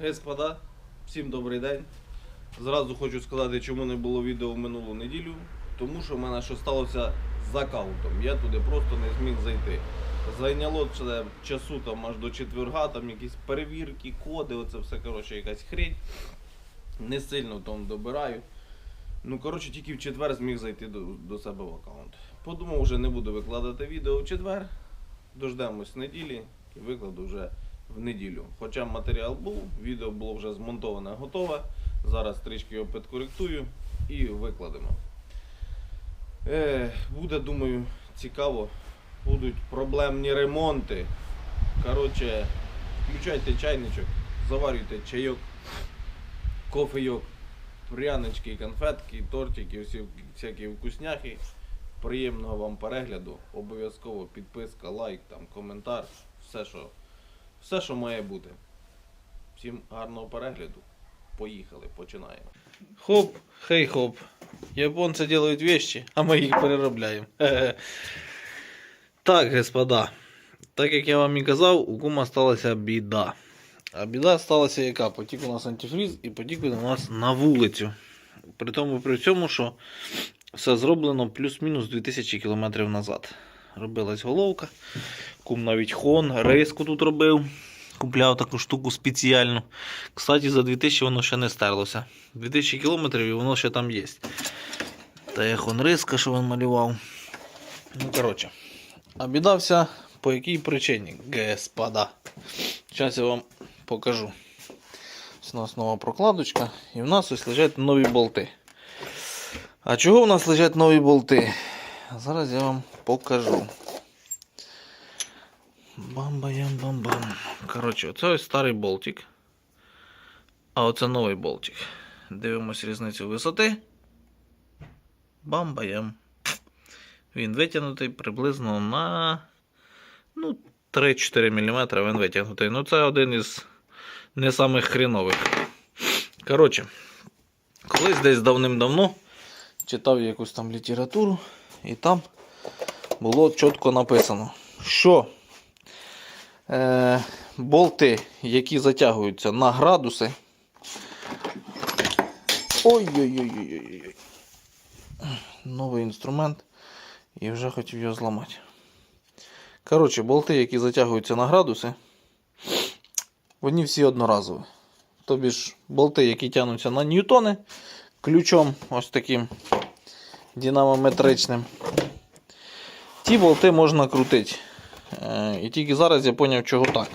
господа, всім добрий день. Зразу хочу сказати, чому не було відео в минулу неділю. Тому що в мене що сталося з аккаунтом. Я туди просто не зміг зайти. Зайняло це часу там аж до четверга, там якісь перевірки, коди, оце все коротше якась хрень. Не сильно там добираю. Ну, коротше, тільки в четвер зміг зайти до, до себе в аккаунт. Подумав, вже не буду викладати відео в четвер. Дождемось неділі і викладу вже в неділю. Хоча матеріал був, відео було вже змонтоване, готове. Зараз трішки його підкоректую і викладемо. Е, буде, думаю, цікаво. Будуть проблемні ремонти. Коротше, включайте чайничок, заварюйте чайок, кофейок, прянички, конфетки, тортики, всі всякі вкусняхи. Приємного вам перегляду. Обов'язково підписка, лайк, там, коментар, все, що, все, що має бути. Всім гарного перегляду. Поїхали, починаємо. Хоп, хей хоп. Японці делают вещи, а ми їх переробляємо. Так, господа. Так як я вам і казав, у кума сталася біда. А біда сталася яка? Потік у нас антифріз і потік у нас на вулицю. При тому при цьому, що все зроблено плюс-мінус 2000 км назад. Робилась головка. Кум навіть хон, риску тут робив. Купляв таку штуку спеціальну. Кстати, за 2000 воно ще не стерлося. 2000 км і воно ще там є. Та я хон риска, що він малював. Ну, коротше. А біда по якій причині, господа. Зараз я вам покажу. У нас нова прокладочка. І в нас ось лежать нові болти. А чого в нас лежать нові болти? Зараз я вам покажу. Бам-баям-бам-бам. Коротше, оце ось старий болтик. А оце новий болтик. Дивимось різницю висоти. Бам-баям. Він витягнутий приблизно на ну, 3-4 мм він витягнутий. Ну, це один із не самих хрінових. Коротше, колись десь давним-давно читав якусь там літературу, і там було чітко написано, що болти, які затягуються на градуси. Ой-ой-ой-ой-ой. Новий інструмент. І вже хотів його зламати. Коротше, болти, які затягуються на градуси, вони всі одноразові. Тобі ж болти, які тягнуться на ньютони, ключом ось таким динамометричним. Ті болти можна крутити. Е, І тільки зараз я зрозумів, чого так.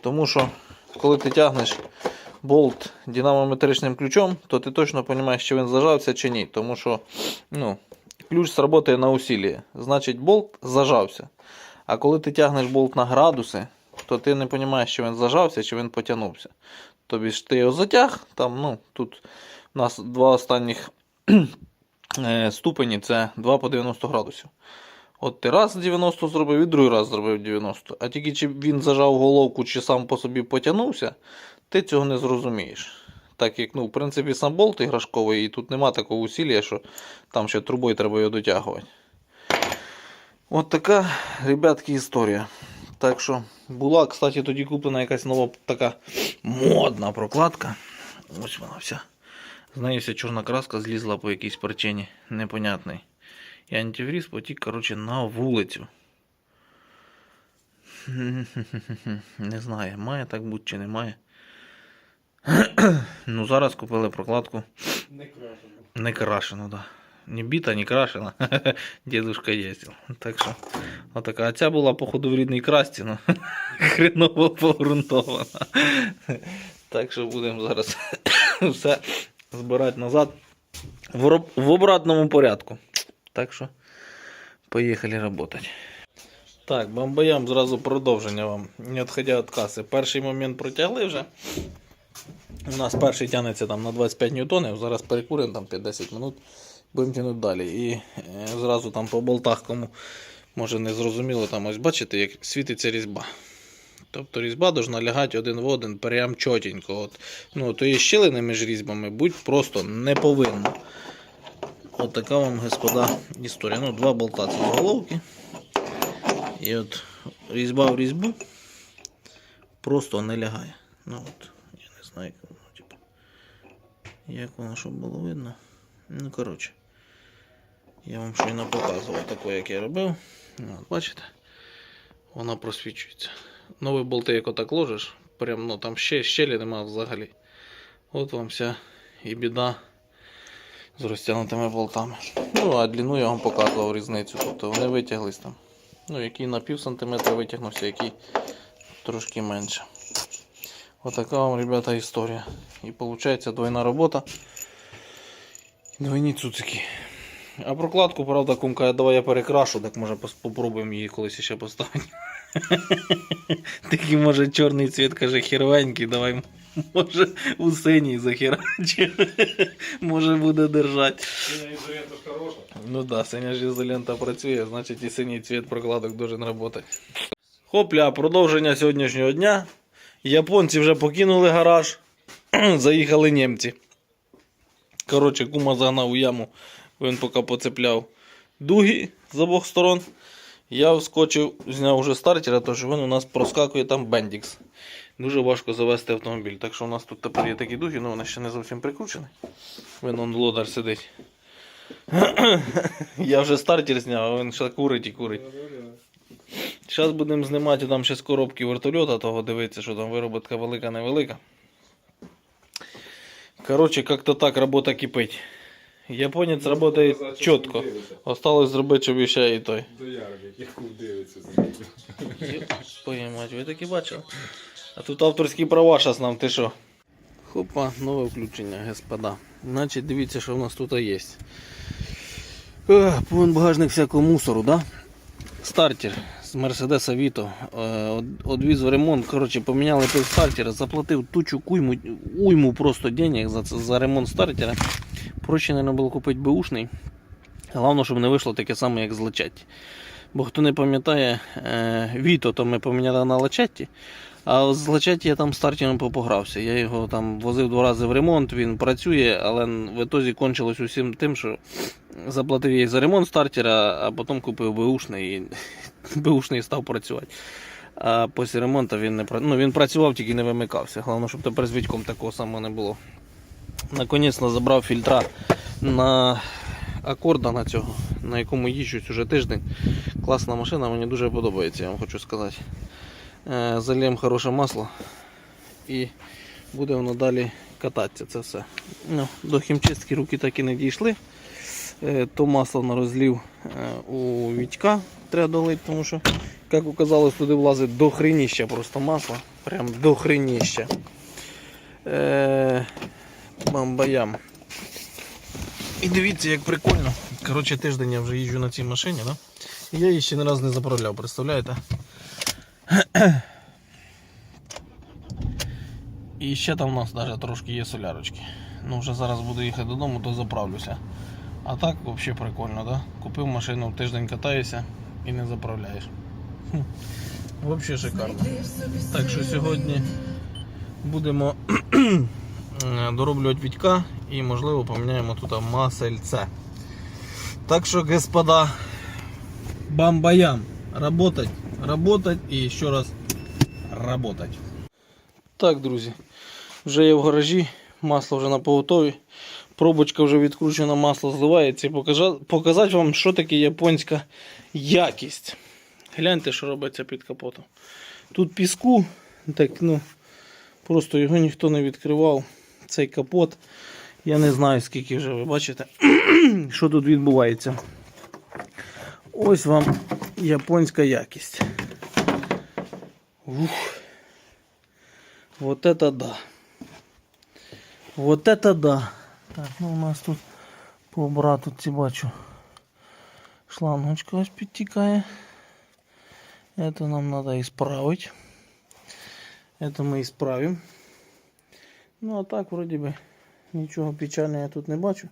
Тому що, коли ти тягнеш болт динамометричним ключом, то ти точно розумієш, чи він зажався чи ні. Тому що ну, ключ сработає на усилие. Значить, болт зажався. А коли ти тягнеш болт на градуси, то ти не розумієш, чи він зажався, чи він потягнувся. Тобі ж ти його затяг, там, ну, тут у нас два останніх е, ступені це 2 по 90 градусів. От ти раз 90 зробив і другий раз зробив 90. А тільки чи він зажав головку, чи сам по собі потягнувся, ти цього не зрозумієш. Так як, ну, в принципі, сам болт іграшковий, і тут нема такого усілля, що там ще трубою треба його дотягувати. От така, ребятки, історія. Так що була, кстати, тоді куплена якась нова така модна прокладка. Ось вона вся. З неї вся чорна краска злізла по якійсь причині непонятній. І антифріз потік, коротше, на вулицю. Не знаю, має так бути чи не має. ну, зараз купили прокладку. Не крашено. Не крашену, да. Не бита, не крашена. Дедушка ездил. Так що, отака. А ця була, походу, в рідній красті, ну, хреново погрунтована. так що будемо зараз все збирати назад в, роб- в обратному порядку. Так що, поїхали працювати. Так, бамбаям зразу продовження вам, не відходя від каси. Перший момент протягли вже. У нас перший тягнеться там на 25 ньютонів, зараз перекуримо там 5-10 минут, будемо тягнути далі. І е, зразу там по болтах, кому може не зрозуміло, там ось бачите, як світиться різьба. Тобто різьба должна лягати один в один, прям чотенько. От, ну, то є щілини між різьбами, будь просто не повинно. От така вам, господа, історія. Ну, два болта це головки. І от різьба в різьбу просто не лягає. Ну, от. знаю, як воно, типу. Як воно, щоб було видно. Ну, коротше. Я вам щойно показував таке, як я робив. Ну, От, бачите? Вона просвічується. Нові болти, як отак ложиш, прям, ну там ще щелі нема взагалі. От вам вся і біда з розтягнутими болтами. Ну, а длину я вам показував різницю. Тобто вони витяглись там. Ну, який на пів сантиметра витягнувся, який трошки менше. Отака вам, ребята, історія. І виходить двойна робота. Двойні цуцики. А прокладку, правда, кумка, давай я перекрашу, так може попробуємо її колись ще поставити. Такий може чорний цвіт, каже, хервенький, давай може у синій захерачимо. Може буде держати. Синя ізолента ж хороша. Ну да, синя ж ізолента працює, значить і синій цвіт прокладок дуже працювати. Хопля, продовження сьогоднішнього дня. Японці вже покинули гараж, заїхали німці. Коротше, кума загнав у яму, він поки поцепляв дуги з обох сторон. Я вскочив, зняв уже стартера, тож він у нас проскакує там бендікс. Дуже важко завести автомобіль. Так що у нас тут тепер є такі дуги, але вони ще не зовсім прикручені. Він он лодар сидить. Я вже стартер зняв, а він ще курить і курить. Зараз будемо знімати там ще з коробки вертольота, того дивитися, що там вироботка велика, невелика. Коротше, як-то так робота кипить. Японець працює чітко. Осталось зробити, щоб ще і той. До ярок, який кув дивиться. Поймать, ви таки бачили? А тут авторські права зараз нам, ти що? Хопа, нове включення, господа. Значить, дивіться, що в нас тут є. Ех, Повен багажник всякого мусору, да? Стартер з Мерседеса Віто. Одвіз в ремонт. Коротше, поміняли пів стартера, заплатив тучу куйму, уйму просто денег за, за ремонт стартера. Проще, мабуть, було купити беушний. Головне, щоб не вийшло таке саме, як з Лачатті. Бо хто не пам'ятає, е, Віто то ми поміняли на Лачатті, а з я там стартером попогрався. Я його там возив два рази в ремонт, він працює, але в ітозі кончилось усім тим, що заплатив я за ремонт стартера, а потім купив беушний і беушний став працювати. А після ремонту він не ну, він працював, тільки не вимикався. Головне, щоб тепер з Вітьком такого самого не було. Наконець забрав фільтра на акорда на цього, на якому їжджусь уже тиждень. Класна машина, мені дуже подобається, я вам хочу сказати. Е, Зальємо хороше масло і буде воно далі кататися. Це все. Ну, до хімчистки руки так і не дійшли. Е, То масло на розлів е, у Вітька треба долити, тому що, як оказалось, туди влазить до хреніща просто масло. Прям до хреніща. Е, Бамбаям. І дивіться, як прикольно. Коротше, тиждень я вже їжджу на цій машині, да? Я її ще не раз не заправляв, представляєте? І ще там у нас навіть трошки є солярочки. Ну вже зараз буду їхати додому, то заправлюся. А так взагалі прикольно, да? Купив машину, тиждень катаюся і не заправляєш. Взагалі шикарно. Так що сьогодні будемо дороблювати Вітька і можливо поміняємо тут масельце. Так що, господа, бамбаям. Работать, работать і ще раз работать. Так, друзі, вже я в гаражі, масло вже на поготові. Пробочка вже відкручена, масло зливається. І показати вам, що таке японська якість. Гляньте, що робиться під капотом. Тут піску, так, ну, просто його ніхто не відкривав. Цей капот. Я не знаю, скільки вже ви бачите, що тут відбувається. Ось вам японська якість. Ух. Вот это да. Вот это да. Так, ну у нас тут по брату ці бачу. Шлангочка ось підтікає. Это нам надо исправить. Это мы исправим. Ну а так вроде би нічого печального я тут не бачу.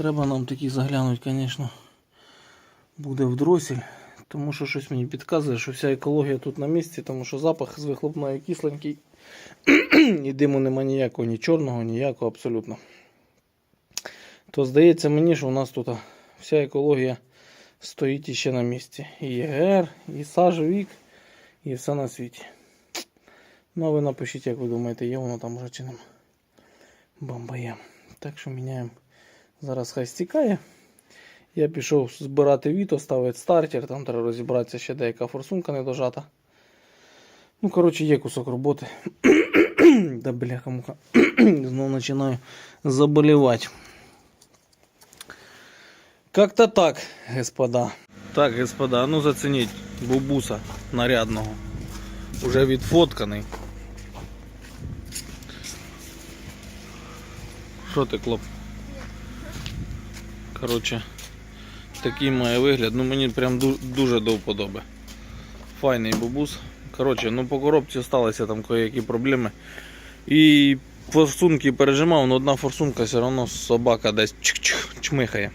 Треба нам такі заглянути, звісно, буде в дросель. Тому що щось мені підказує, що вся екологія тут на місці, тому що запах з вихлопної кисленький. І диму нема ніякого, ні чорного, ніякого абсолютно. То здається мені, що у нас тут вся екологія стоїть іще на місці. І ЄГР, і сажовік, І все на світі. Ну, а ви напишіть, як ви думаєте, є воно там уже чи нема. Бомба є. Так що міняємо. Зараз хай стікає. Я пішов збирати віто, ставити стартер, там треба розібратися ще деяка форсунка не дожата. Ну, коротше, є кусок роботи. да бляха муха. Знову починаю заболівати. Как-то так, господа. Так, господа, ну зацініть бубуса нарядного. Уже відфотканий. Що ти, клоп? Коротше, такий має вигляд. Ну мені прям дуже до вподоби. Файний бубус. Коротше, ну по коробці сталися там які проблеми. І форсунки пережимав, але одна форсунка все одно собака десь чик-чик чмихає.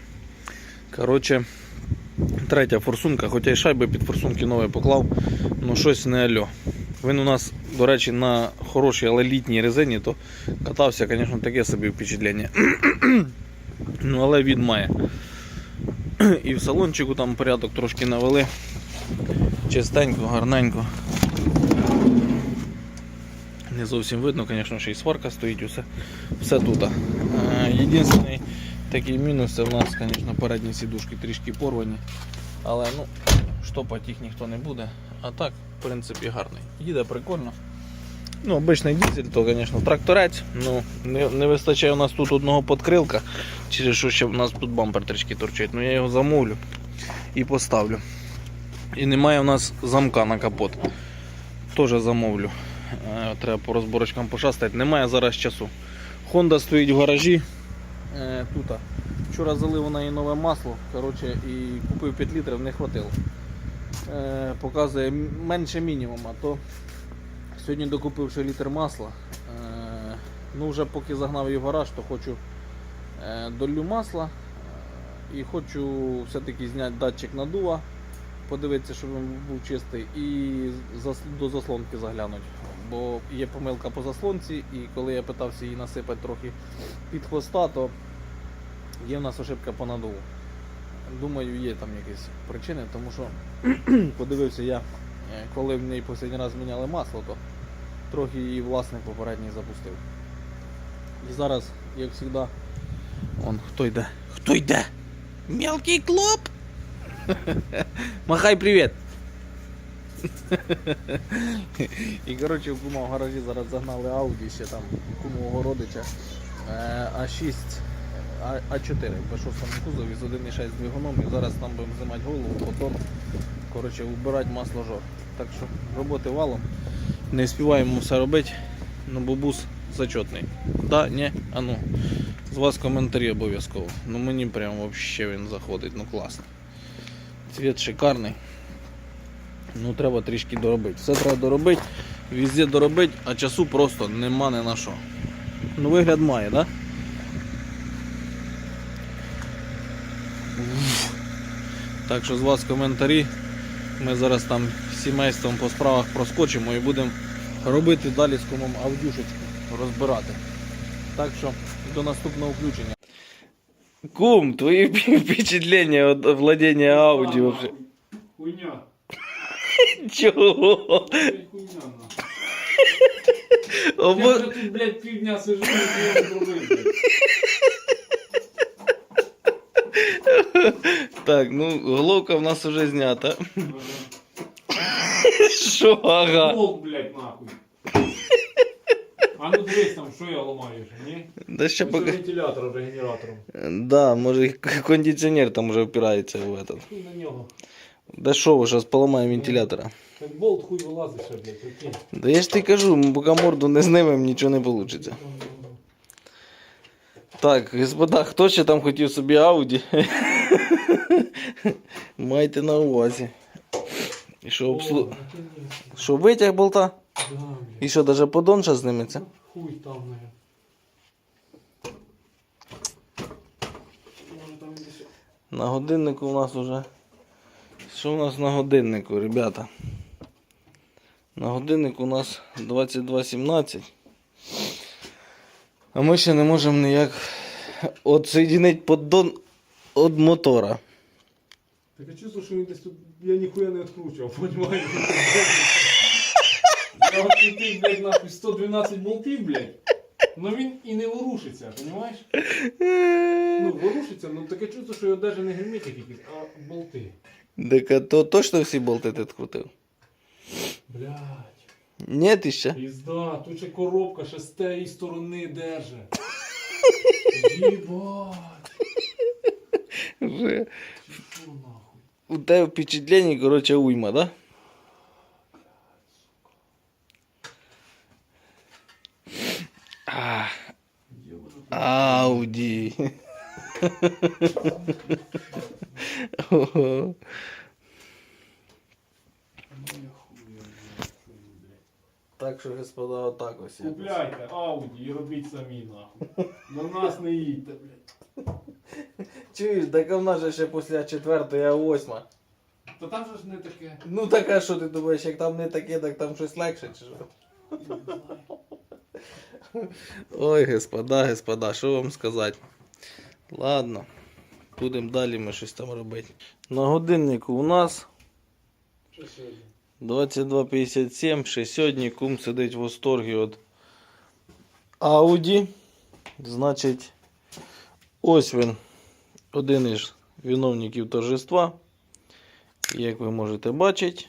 Коротше, третя форсунка, хоча й шайби під форсунки нові поклав, ну щось не альо. Він у нас, до речі, на хорошій, але літній резині, то катався, звісно, таке собі впечатлення. Ну, але від має. І в салончику там порядок трошки навели. Чистенько, гарненько. Не зовсім видно, звісно, ще й сварка стоїть, усе, все тут. Е, Єдиний такий мінус це в нас, звісно, передні сідушки трішки порвані. Але ну, штопати їх ніхто не буде. А так, в принципі, гарний. Їде прикольно. Ну, обичний дизель, то, звісно, тракторець. Ну, не, не вистачає у нас тут одного подкрилка, через що ще в нас тут бампер трішки торчить. Ну я його замовлю і поставлю. І немає у нас замка на капот. Теж замовлю. Е, Треба по розборочкам пошастати. Немає зараз часу. Honda стоїть в гаражі. Е, Тут. Вчора залив на неї нове масло. Коротше, і купив 5 літрів, не хватило. Е, Показує менше мінімума. То сьогодні докупив ще літр масла. Е, Ну вже поки загнав її в гараж, то хочу е, долю масла. е, І хочу все-таки зняти датчик надува, подивитися, щоб він був чистий, і до заслонки заглянути. Бо є помилка по заслонці, і коли я питався її насипати трохи під хвоста, то є в нас ошибка по надуву. Думаю, є там якісь причини, тому що подивився я, коли в неї останній раз міняли масло, то трохи її власник попередній запустив. І зараз, як завжди, он хто йде? Хто йде? Мелкий клоп! Махай привіт! І коротше в кума в гаражі зараз загнали Audi ще там кумового родича е, А6 А- А4 в шостому кузові з 1,6 двигуном і зараз там будемо знімати голову, потім коротше, вбирати масло жор. Так що роботи валом. Не співаємо все робити, ну бабус зачетний. Да, ні, а ну. З вас коментарі обов'язково. Ну мені прям вообще він заходить, ну класно. Цвіт шикарний. Ну треба трішки доробити. Все треба доробити, везде доробити, а часу просто нема не на що. Ну вигляд має? Да? Так що з вас коментарі. Ми зараз там сімейством по справах проскочимо і будемо робити далі з кумом аудюшечку, розбирати. Так що до наступного включення. Кум, твої впечатлення від владіння Ауді вообще. Хуйня. Чого? Блядь, Хуйня, нахуй. Я Обо... вже тут, блядь, півдня сижу, і не зробив, блядь. Так, ну головка в нас уже знята. Що, ага. Волк, блядь, нахуй. А ну дивись там, що я ламаю вже, ні? Да ще Ось поки. вентилятор вже генератором. Да, може к- кондиціонер там вже впирається в этот. Хуй на нього. Да що ви, зараз поламаємо вентилятора. Так болт хуй вилазить ще, блядь, прикинь. Да я ж ти кажу, поки морду не знимемо, нічого не вийде. Так, господа, хто ще там хотів собі Ауді? Майте на увазі. І що, обслу... що витяг болта? Да. І що, даже подон ще зніметься? Хуй там, наверное. На годиннику у нас уже. Що у нас на годиннику, ребята? На годиннику у нас 22.17. А ми ще не можемо ніяк відсоединити поддон від мотора. Так я чувствую, що він десь тут, я ніхуя не відкручував, понімаєш? такий, блядь, нахуй 112 болтів, блядь. Ну він і не ворушиться, розумієш? Ну, ворушиться, ну таке чувство, що його навіть не герметик якийсь, а болти. Так а то точно всі болти ти відкрутив? Блядь. Ні, ти ще? Пізда, тут ще коробка ще з тієї сторони держи. Єбать. Вже. У тебя впечатлений, короче, уйма, да? А, Ауди. Так що, господа, отак ось. якось. Купляйте Ауді і робіть самі нахуй. На нас не їдьте, блядь. Чуєш, так а в нас же ще після четвертої, а восьма. Та там же ж не таке. Ну так а що ти думаєш, як там не таке, так там щось легше чи що? Не знаю. Ой, господа, господа, що вам сказати? Ладно, будемо далі ми щось там робити. На годиннику у нас Що сьогодні? 22.57, ще сьогодні кум сидить в восторгі від Audi. Значить, ось він, один із виновників торжества. Як ви можете бачити,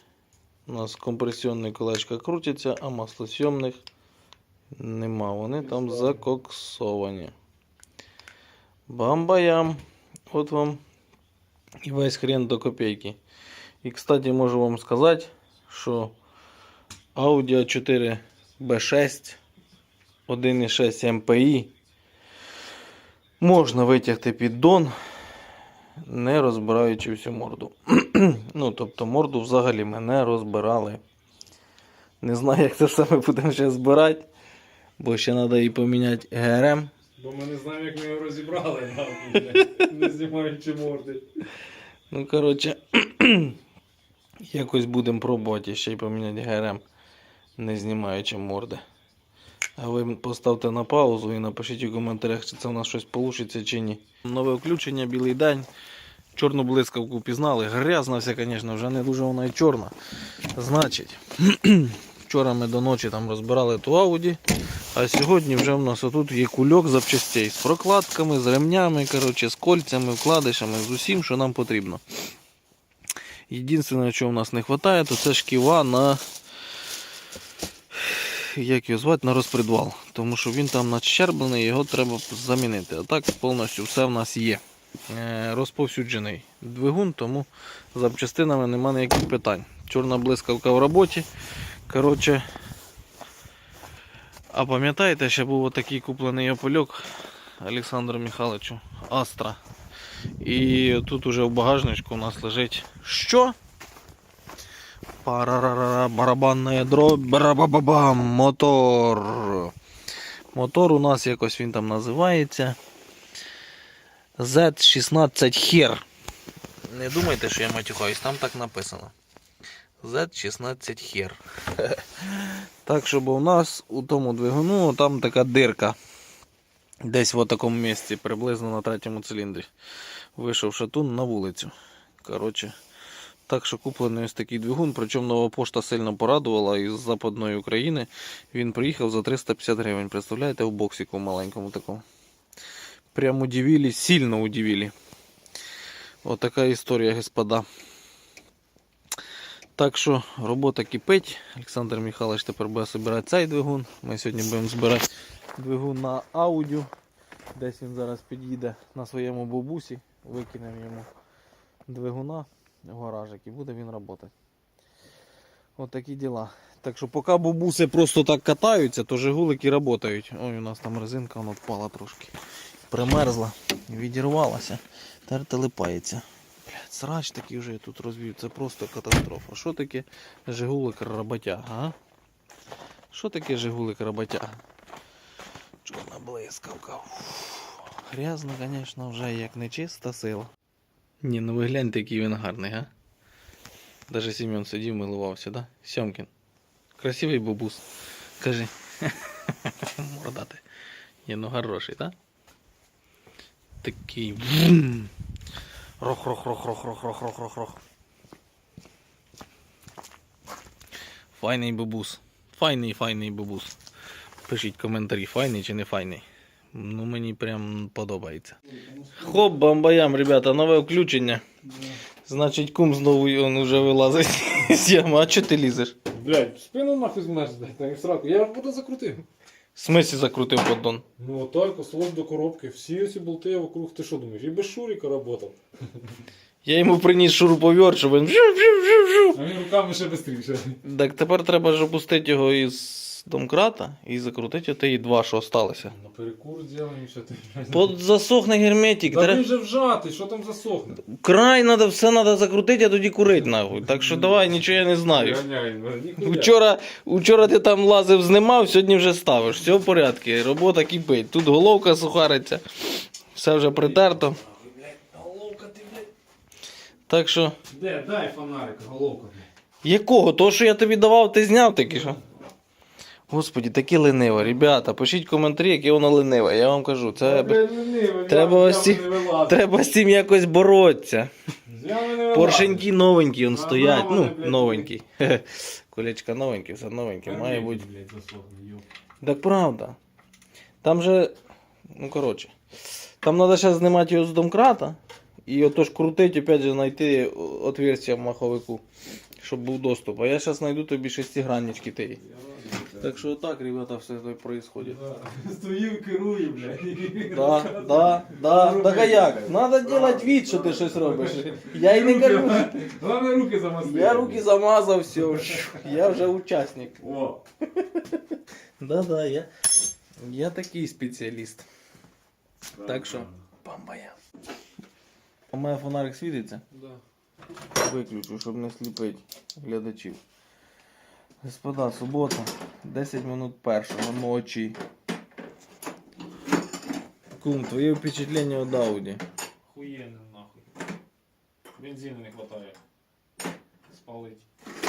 у нас компресіонні колечка крутяться, а маслосйомних нема. Вони там закоксовані. Бам-баям. От вам і весь хрен до копійки. І, кстати, можу вам сказати, що Audi A4 B6 1.6 MPI можна витягти піддон, не розбираючи всю морду. ну, тобто морду взагалі ми не розбирали. Не знаю, як це все ми будемо ще збирати, бо ще треба і поміняти ГРМ. Бо ми не знаємо, як ми його розібрали. Не знімаючи морди. Ну, коротше, якось будемо пробувати ще й поміняти ГРМ, не знімаючи морди. А ви поставте на паузу і напишіть у коментарях, чи це в нас щось вийде чи ні. Нове включення, білий день. Чорну блискавку пізнали. Грязна вся, звісно, вже не дуже вона і чорна. Значить, вчора ми до ночі там розбирали ту Ауді, а сьогодні вже в нас отут є кульок запчастей з прокладками, з ремнями, коротше, з кольцями, вкладишами, з усім, що нам потрібно. Єдине, чого в нас не вистачає, то це шківа на. Як його звати, на розпредвал. Тому що він там начерблений, його треба замінити. А так повністю все в нас є. Е, Розповсюджений двигун, тому запчастинами нема ніяких питань. Чорна блискавка в роботі. Коротше, а пам'ятаєте, ще був такий куплений опольок Олександру Михайловичу Астра. І тут уже в багажничку у нас лежить що? Парарара, барабанне ядро, барабабабам, мотор. Мотор у нас якось він там називається. Z16 хер. Не думайте, що я матюхаюсь, там так написано. Z16 хер. Так, щоб у нас у тому двигуну там така дирка. Десь в такому місці, приблизно на третьому циліндрі. Вийшов шатун на вулицю. Коротше, так що куплений ось такий двигун, причому нова пошта сильно порадувала із Западної України. Він приїхав за 350 гривень. Представляєте, в боксику маленькому такому. Прям удивили, сильно удивили. От історія, господа. Так що робота кипить. Олександр Михайлович тепер буде збирати цей двигун. Ми сьогодні будемо збирати двигун на аудіо. Десь він зараз під'їде на своєму бабусі, викинемо йому двигуна в гаражик і буде він працювати. От такі діла. Так що поки бабуси просто так катаються, то жигулики працюють. Ой, у нас там резинка вона впала трошки. Примерзла, відірвалася. Тепер телепається. Блядь, срач такий вже я тут розвів, це просто катастрофа. Що таке жигулик роботяга? Що таке жигулик роботяга? Чорна блискавка. Грязно, звісно, вже як нечиста сила. Ні, ну ви гляньте, який він гарний, а? Даже Семен сидів, милувався, да? Сьомкін. Красивий бабус. Кажи. Мордати. Ні, ну хороший, да? Такий. врум. Рох, рох, рох, рох, рох, рох, рох, рох, рох. Файний бабус. Файний, файний бабус. Пишіть коментарі, файний чи не файний. Ну мені прям подобається. Хоп, бамбаям, ребята, нове включення. Значить, кум знову він уже вилазить з ями. А чого ти лізеш? Блядь, спину нахуй змерзне, та й в сраку. Я буду закрутив. В смислі закрутив поддон. Ну отак, ось до коробки. Всі ці болти вокруг, ти що думаєш? І без шуріка работав. Я йому приніс шуруповерт, щоб він. А він руками ще швидше. Так тепер треба ж опустити його із домкрата і закрутити оті два, що осталося. На перекур зробимо, що ти. Под засохне герметик. Та він же вжатий, що там засохне? Край надо, все треба закрутити, а тоді курить нахуй. Так що давай, нічого я не знаю. Ганяй, ніхуя. Вчора, вчора ти там лазив, знімав, сьогодні вже ставиш. Все в порядку, робота кипить. Тут головка сухариться, все вже притерто. Головка ти, блядь. Так що, Де, дай фонарик, головка, якого? То, що я тобі давав, ти зняв таки що? Господі, таке лениве. Ребята, пишіть коментарі, яке воно лениве. Я вам кажу, це треба ось треба з цим якось боротися. Поршеньки новенькі, он стоять. Ну, новенькі. Колечка новенькі, все новеньке, має бути. Так правда. Там же. Ну, коротше. Там треба зараз знімати його з домкрата. І отож крутить, опять же, знайти отверстие в маховику, щоб був доступ. А я зараз знайду тобі шестиграннички тієї. Так що отак, ребята, все це происходит. Да. Стою, керую, блядь. Да, да, да. Так а як? Надо делать вид, що ти щось робиш. Я й не кажу. Главное руки замастити. Я руки замазав, все. Я вже учасник. О. Да-да, я. Я такий спеціаліст. Так що. Бамбая. У мене фонарик світиться. Да. Виключу, щоб не сліпити глядачів. Господа, субота, 10 минут першого ночі. Кум, твоє впечатлення від Ауді. Хуєнно нахуй. Бензину не хватає. Спалить.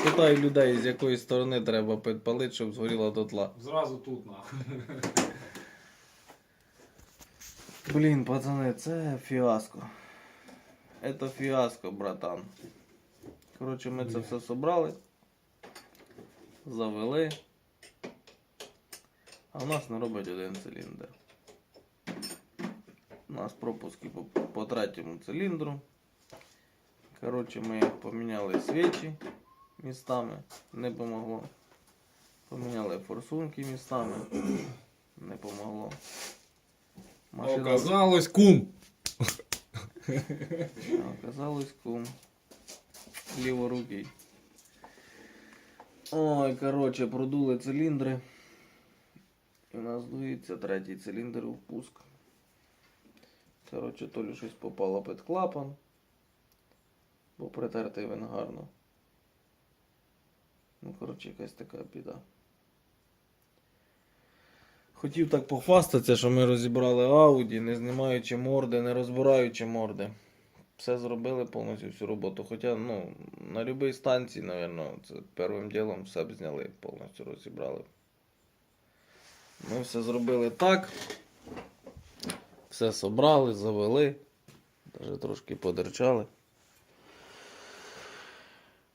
Питаю людей, з якої сторони треба підпалити, щоб згоріла дотла. Зразу тут нахуй. Блін, пацани, це фіаско. Это фіаско, братан. Коротше, ми це все собрали. Завели. А в нас не робить один циліндр. У нас пропуски по, по третьому циліндру. Коротше, ми поміняли свічі містами, не помогло. Поміняли форсунки містами, не помогло. Машина... Оказалось кум. Оказалось кум. Ліворукий. Ой, коротше, продули циліндри. І у нас дується третій циліндр у впуск. Коротше, то ли щось попало під клапан. Бо притертий він гарно. Ну, коротше, якась така біда. Хотів так похвастатися, що ми розібрали Audi, не знімаючи морди, не розбираючи морди. Все зробили повністю всю роботу. Хоча, ну, на будь-якій станції, мабуть, це першим ділом все б зняли, повністю розібрали. Ми все зробили так. Все собрали, завели. Навіть трошки подерчали.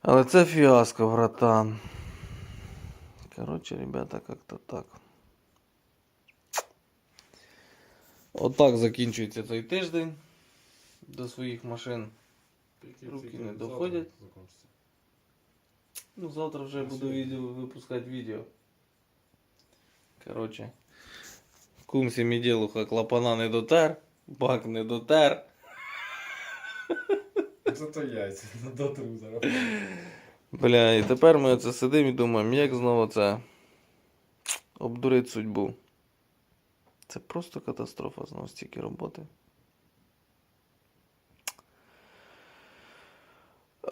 Але це фіаско, братан. Коротше, ребята, как-то так. Отак закінчується цей тиждень до своїх машин. Руки не доходять. Ну, завтра вже буду відео, випускати відео. Коротше. Кум сіміділуха клапана не дотер, бак не дотер. Зато яйця. Дотру зараз. Бля, і тепер ми оце сидимо і думаємо, як знову це обдурити судьбу. Це просто катастрофа знову стільки роботи.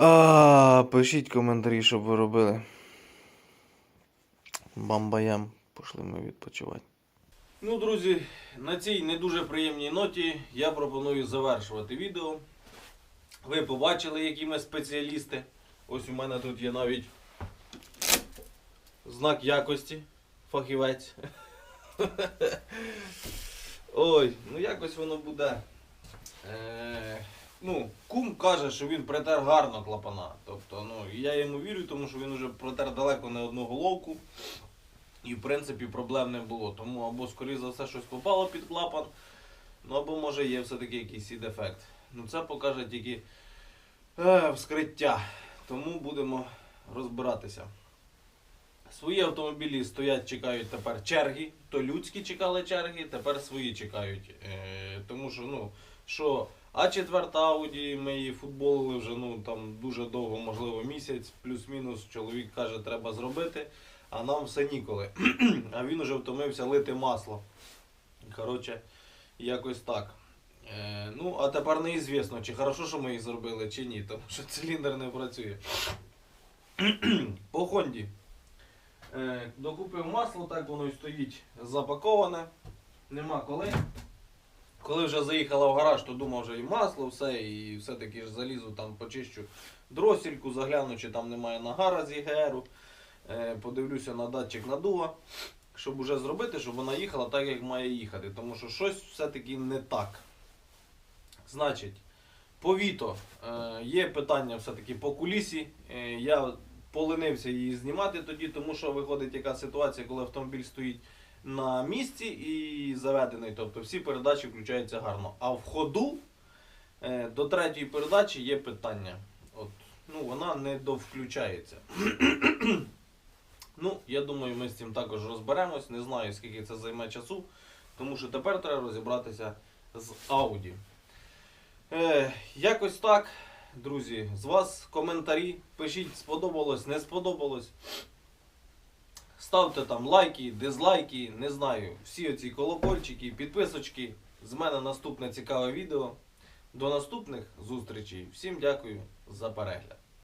А, пишіть коментарі, щоб ви робили. Бамбаям. Пішли ми відпочивати. Ну, друзі, на цій не дуже приємній ноті я пропоную завершувати відео. Ви побачили, які ми спеціалісти. Ось у мене тут є навіть знак якості. Фахівець. Ой, ну якось воно буде. Ну, кум каже, що він притер гарно клапана. Тобто, ну, я йому вірю, тому що він вже протер далеко не одну головку. І в принципі проблем не було. Тому або, скоріше за все, щось попало під клапан, ну або може є все-таки якийсь дефект. Ну це покаже тільки е, вскриття. Тому будемо розбиратися. Свої автомобілі стоять, чекають тепер черги. То людські чекали черги, тепер свої чекають. Е, тому що, ну, що А4 Audi, ми її футболили вже ну, там дуже довго, можливо, місяць, плюс-мінус. Чоловік каже, треба зробити, а нам все ніколи. а він уже втомився лити масло. Коротше, якось так. Е, ну, а тепер неізвісно, чи хорошо, що ми їх зробили, чи ні, тому що циліндр не працює. По Хонді. Е, докупив масло, так воно і стоїть запаковане. Нема коли. Коли вже заїхала в гараж, то думав вже і масло, все, і все-таки ж залізу там почищу дросільку, загляну, чи там немає нагара з ЄГРу. Е, подивлюся на датчик надува, щоб уже зробити, щоб вона їхала так, як має їхати. Тому що щось все-таки не так. Значить, по Віто е, є питання все-таки по кулісі. Е, я поленився її знімати тоді, тому що виходить яка ситуація, коли автомобіль стоїть на місці і заведений, тобто всі передачі включаються гарно. А в ходу е, до третьої передачі є питання. От, ну, вона не довключається. ну, я думаю, ми з цим також розберемось. Не знаю, скільки це займе часу, тому що тепер треба розібратися з Audi. Е, якось так, друзі. З вас коментарі. Пишіть, сподобалось, не сподобалось. Ставте там лайки, дизлайки, не знаю, всі оці колокольчики, підписочки. З мене наступне цікаве відео. До наступних зустрічей. Всім дякую за перегляд.